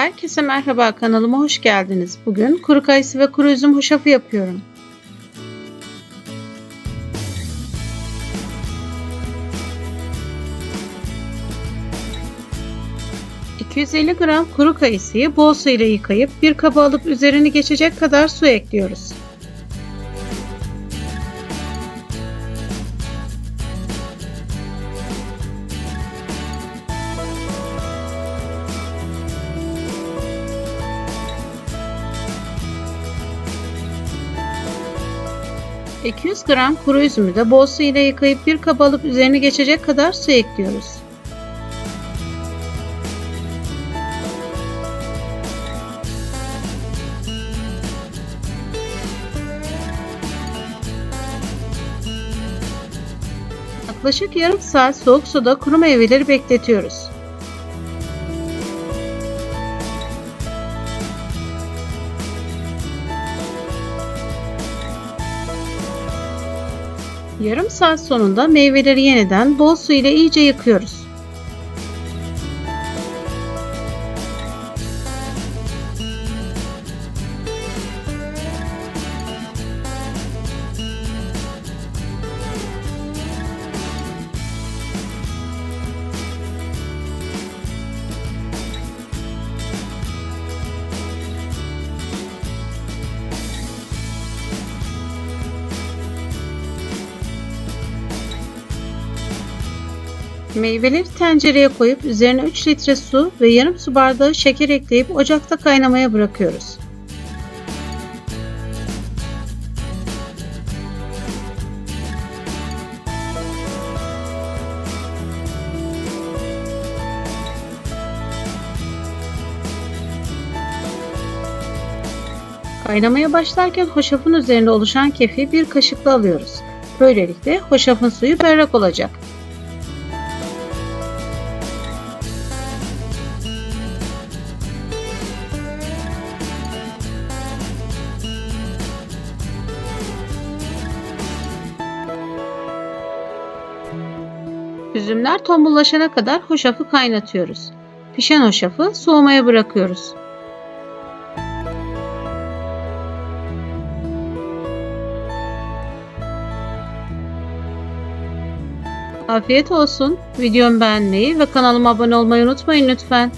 Herkese merhaba kanalıma hoş geldiniz. Bugün kuru kayısı ve kuru üzüm hoşafı yapıyorum. ...250 gram kuru kayısıyı bol su ile yıkayıp bir kaba alıp üzerini geçecek kadar su ekliyoruz. ...200 gram kuru üzümü de bol su ile yıkayıp bir kaba alıp üzerini geçecek kadar su ekliyoruz. Yaklaşık yarım saat soğuk suda kuru meyveleri bekletiyoruz. Yarım saat sonunda meyveleri yeniden bol su ile iyice yıkıyoruz. Meyveleri tencereye koyup üzerine 3 litre su ve yarım su bardağı şeker ekleyip ocakta kaynamaya bırakıyoruz. Kaynamaya başlarken hoşafın üzerinde oluşan kefi bir kaşıkla alıyoruz. Böylelikle hoşafın suyu berrak olacak. Üzümler tombullaşana kadar hoşafı kaynatıyoruz. Pişen hoşafı soğumaya bırakıyoruz. Afiyet olsun. Videomu beğenmeyi ve kanalıma abone olmayı unutmayın lütfen.